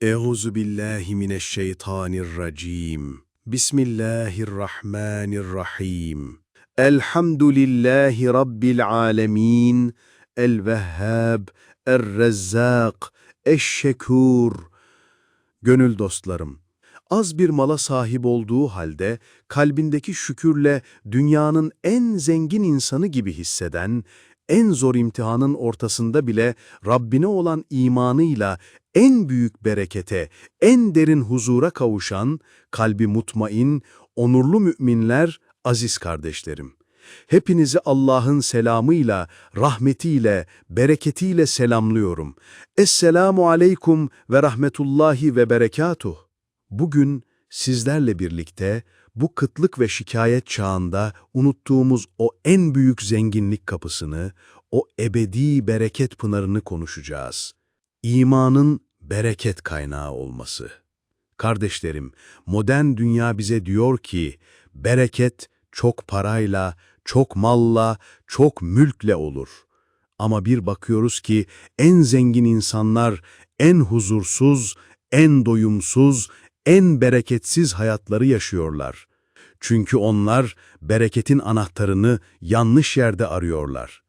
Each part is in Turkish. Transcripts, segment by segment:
Euzu billahi mineşşeytanirracim. Bismillahirrahmanirrahim. Elhamdülillahi rabbil alamin. El-Vehhab, Er-Rezzak, Eş-Şekur. Gönül dostlarım, az bir mala sahip olduğu halde kalbindeki şükürle dünyanın en zengin insanı gibi hisseden, en zor imtihanın ortasında bile Rabbine olan imanıyla en büyük berekete, en derin huzura kavuşan, kalbi mutmain, onurlu müminler, aziz kardeşlerim. Hepinizi Allah'ın selamıyla, rahmetiyle, bereketiyle selamlıyorum. Esselamu aleykum ve rahmetullahi ve berekatuh. Bugün sizlerle birlikte bu kıtlık ve şikayet çağında unuttuğumuz o en büyük zenginlik kapısını, o ebedi bereket pınarını konuşacağız. İmanın bereket kaynağı olması. Kardeşlerim, modern dünya bize diyor ki, bereket çok parayla, çok malla, çok mülkle olur. Ama bir bakıyoruz ki en zengin insanlar en huzursuz, en doyumsuz, en bereketsiz hayatları yaşıyorlar. Çünkü onlar bereketin anahtarını yanlış yerde arıyorlar.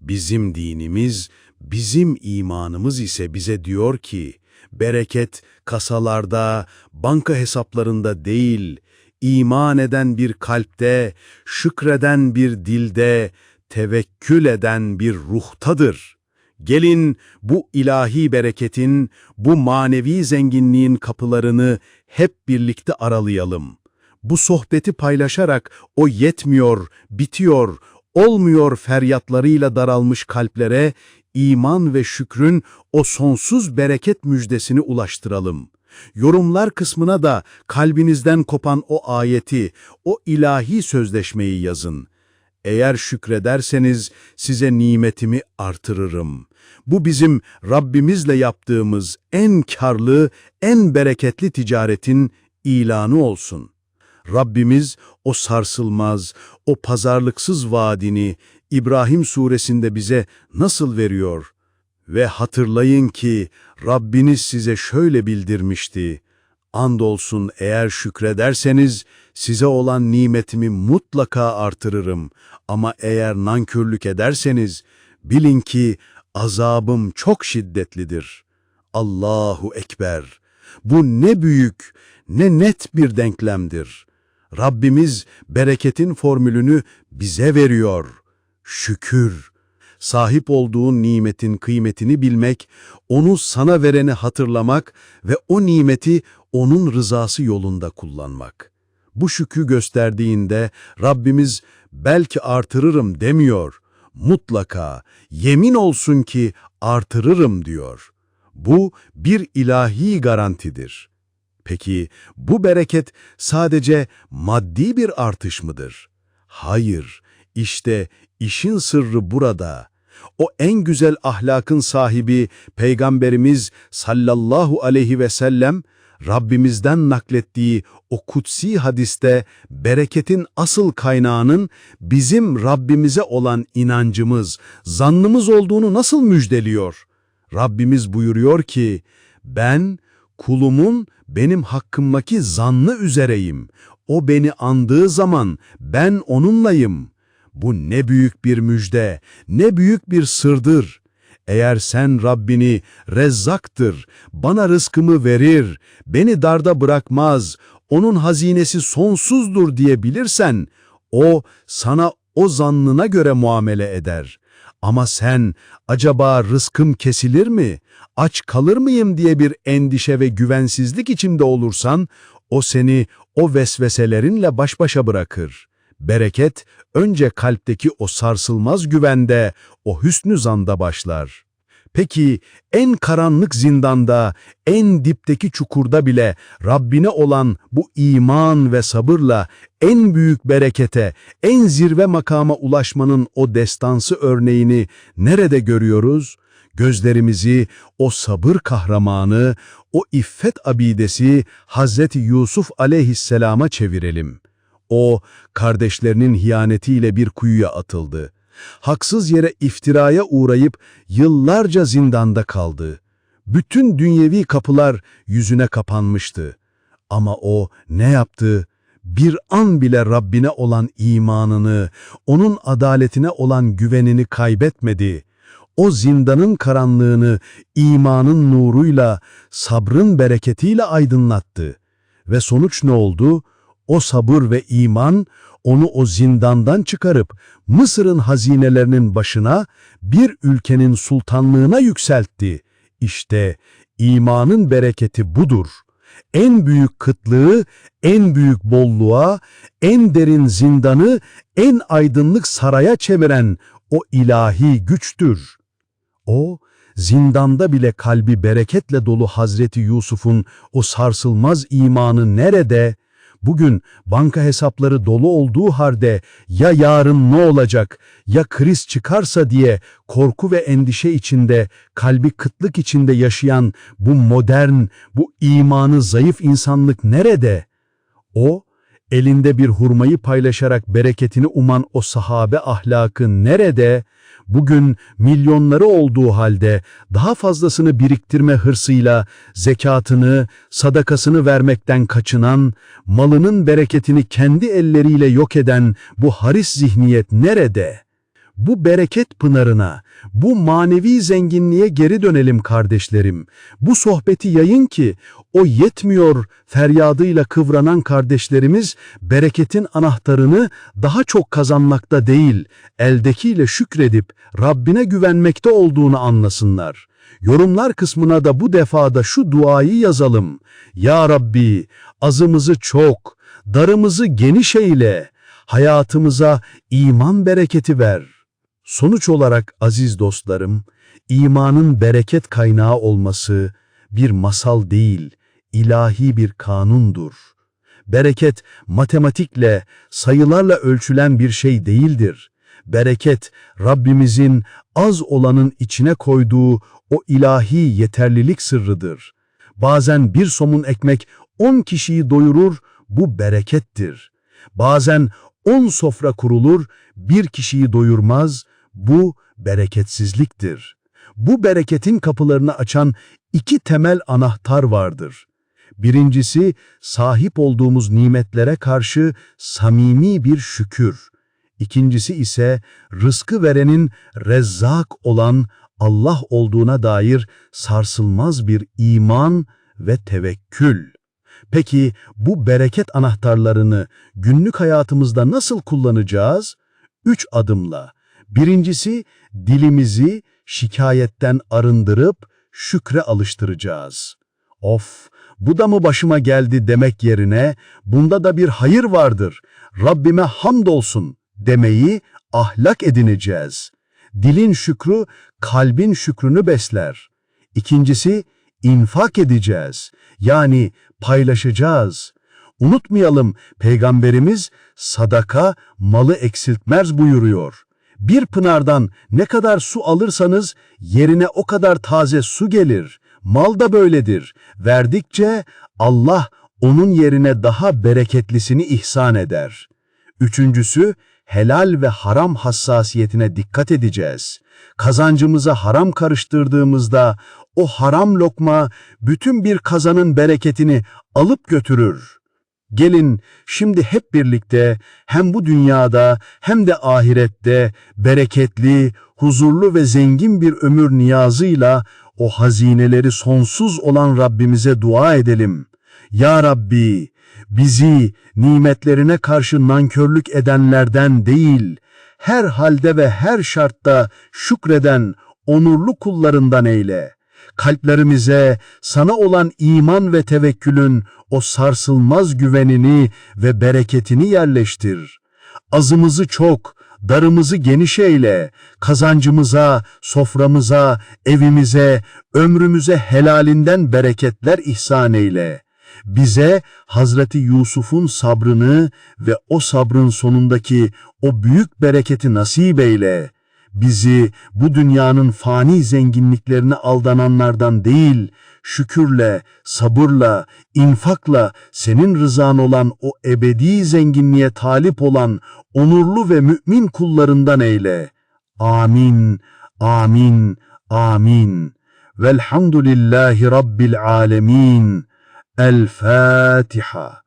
Bizim dinimiz, bizim imanımız ise bize diyor ki, bereket kasalarda, banka hesaplarında değil, iman eden bir kalpte, şükreden bir dilde, tevekkül eden bir ruhtadır. Gelin bu ilahi bereketin, bu manevi zenginliğin kapılarını hep birlikte aralayalım. Bu sohbeti paylaşarak o yetmiyor, bitiyor, olmuyor feryatlarıyla daralmış kalplere iman ve şükrün o sonsuz bereket müjdesini ulaştıralım. Yorumlar kısmına da kalbinizden kopan o ayeti, o ilahi sözleşmeyi yazın. Eğer şükrederseniz size nimetimi artırırım. Bu bizim Rabbimizle yaptığımız en karlı, en bereketli ticaretin ilanı olsun. Rabbimiz o sarsılmaz, o pazarlıksız vaadini İbrahim suresinde bize nasıl veriyor? Ve hatırlayın ki Rabbiniz size şöyle bildirmişti. Andolsun eğer şükrederseniz size olan nimetimi mutlaka artırırım. Ama eğer nankörlük ederseniz bilin ki azabım çok şiddetlidir. Allahu Ekber! Bu ne büyük, ne net bir denklemdir. Rabbimiz bereketin formülünü bize veriyor. Şükür. Sahip olduğun nimetin kıymetini bilmek, onu sana vereni hatırlamak ve o nimeti onun rızası yolunda kullanmak. Bu şükü gösterdiğinde Rabbimiz belki artırırım demiyor. Mutlaka, yemin olsun ki artırırım diyor. Bu bir ilahi garantidir. Peki bu bereket sadece maddi bir artış mıdır? Hayır, işte işin sırrı burada. O en güzel ahlakın sahibi Peygamberimiz sallallahu aleyhi ve sellem, Rabbimizden naklettiği o kutsi hadiste bereketin asıl kaynağının bizim Rabbimize olan inancımız, zannımız olduğunu nasıl müjdeliyor? Rabbimiz buyuruyor ki, ben kulumun benim hakkımdaki zannı üzereyim. O beni andığı zaman ben onunlayım. Bu ne büyük bir müjde, ne büyük bir sırdır. Eğer sen Rabbini rezzaktır, bana rızkımı verir, beni darda bırakmaz, onun hazinesi sonsuzdur diye bilirsen, o sana o zannına göre muamele eder. Ama sen acaba rızkım kesilir mi, aç kalır mıyım diye bir endişe ve güvensizlik içinde olursan, o seni o vesveselerinle baş başa bırakır. Bereket önce kalpteki o sarsılmaz güvende, o hüsnü zanda başlar. Peki en karanlık zindanda, en dipteki çukurda bile Rabbine olan bu iman ve sabırla en büyük berekete, en zirve makama ulaşmanın o destansı örneğini nerede görüyoruz? Gözlerimizi o sabır kahramanı, o iffet abidesi Hazreti Yusuf aleyhisselama çevirelim. O, kardeşlerinin hiyanetiyle bir kuyuya atıldı. Haksız yere iftiraya uğrayıp yıllarca zindanda kaldı. Bütün dünyevi kapılar yüzüne kapanmıştı. Ama o ne yaptı? Bir an bile Rabbine olan imanını, onun adaletine olan güvenini kaybetmedi. O zindanın karanlığını imanın nuruyla, sabrın bereketiyle aydınlattı. Ve sonuç ne oldu? O sabır ve iman onu o zindandan çıkarıp Mısır'ın hazinelerinin başına bir ülkenin sultanlığına yükseltti. İşte imanın bereketi budur. En büyük kıtlığı, en büyük bolluğa, en derin zindanı, en aydınlık saraya çeviren o ilahi güçtür. O, zindanda bile kalbi bereketle dolu Hazreti Yusuf'un o sarsılmaz imanı nerede? Bugün banka hesapları dolu olduğu halde ya yarın ne olacak, ya kriz çıkarsa diye korku ve endişe içinde, kalbi kıtlık içinde yaşayan bu modern, bu imanı zayıf insanlık nerede? O, elinde bir hurmayı paylaşarak bereketini uman o sahabe ahlakı nerede? Bugün milyonları olduğu halde daha fazlasını biriktirme hırsıyla zekatını, sadakasını vermekten kaçınan, malının bereketini kendi elleriyle yok eden bu haris zihniyet nerede? Bu bereket pınarına, bu manevi zenginliğe geri dönelim kardeşlerim. Bu sohbeti yayın ki o yetmiyor feryadıyla kıvranan kardeşlerimiz bereketin anahtarını daha çok kazanmakta değil, eldekiyle şükredip Rabbine güvenmekte olduğunu anlasınlar. Yorumlar kısmına da bu defada şu duayı yazalım. Ya Rabbi azımızı çok, darımızı geniş eyle, hayatımıza iman bereketi ver. Sonuç olarak aziz dostlarım, imanın bereket kaynağı olması bir masal değil, ilahi bir kanundur. Bereket matematikle, sayılarla ölçülen bir şey değildir. Bereket Rabbimizin az olanın içine koyduğu o ilahi yeterlilik sırrıdır. Bazen bir somun ekmek on kişiyi doyurur, bu berekettir. Bazen on sofra kurulur, bir kişiyi doyurmaz, bu bereketsizliktir. Bu bereketin kapılarını açan iki temel anahtar vardır. Birincisi, sahip olduğumuz nimetlere karşı samimi bir şükür. İkincisi ise rızkı verenin rezzak olan Allah olduğuna dair sarsılmaz bir iman ve tevekkül. Peki bu bereket anahtarlarını günlük hayatımızda nasıl kullanacağız? Üç adımla. Birincisi dilimizi şikayetten arındırıp şükre alıştıracağız. Of, bu da mı başıma geldi demek yerine bunda da bir hayır vardır. Rabbime hamdolsun demeyi ahlak edineceğiz. Dilin şükrü kalbin şükrünü besler. İkincisi infak edeceğiz. Yani paylaşacağız. Unutmayalım peygamberimiz sadaka malı eksiltmez buyuruyor. Bir pınardan ne kadar su alırsanız yerine o kadar taze su gelir. Mal da böyledir. Verdikçe Allah onun yerine daha bereketlisini ihsan eder. Üçüncüsü, helal ve haram hassasiyetine dikkat edeceğiz. Kazancımıza haram karıştırdığımızda o haram lokma bütün bir kazanın bereketini alıp götürür. Gelin şimdi hep birlikte hem bu dünyada hem de ahirette bereketli, huzurlu ve zengin bir ömür niyazıyla o hazineleri sonsuz olan Rabbimize dua edelim. Ya Rabbi, bizi nimetlerine karşı nankörlük edenlerden değil, her halde ve her şartta şükreden onurlu kullarından eyle. Kalplerimize sana olan iman ve tevekkülün o sarsılmaz güvenini ve bereketini yerleştir. Azımızı çok, darımızı geniş eyle, kazancımıza, soframıza, evimize, ömrümüze helalinden bereketler ihsan eyle. Bize Hazreti Yusuf'un sabrını ve o sabrın sonundaki o büyük bereketi nasip eyle. Bizi bu dünyanın fani zenginliklerine aldananlardan değil, şükürle, sabırla, infakla senin rızan olan o ebedi zenginliğe talip olan onurlu ve mümin kullarından eyle. Amin, amin, amin. Velhamdülillahi Rabbil alemin. El Fatiha.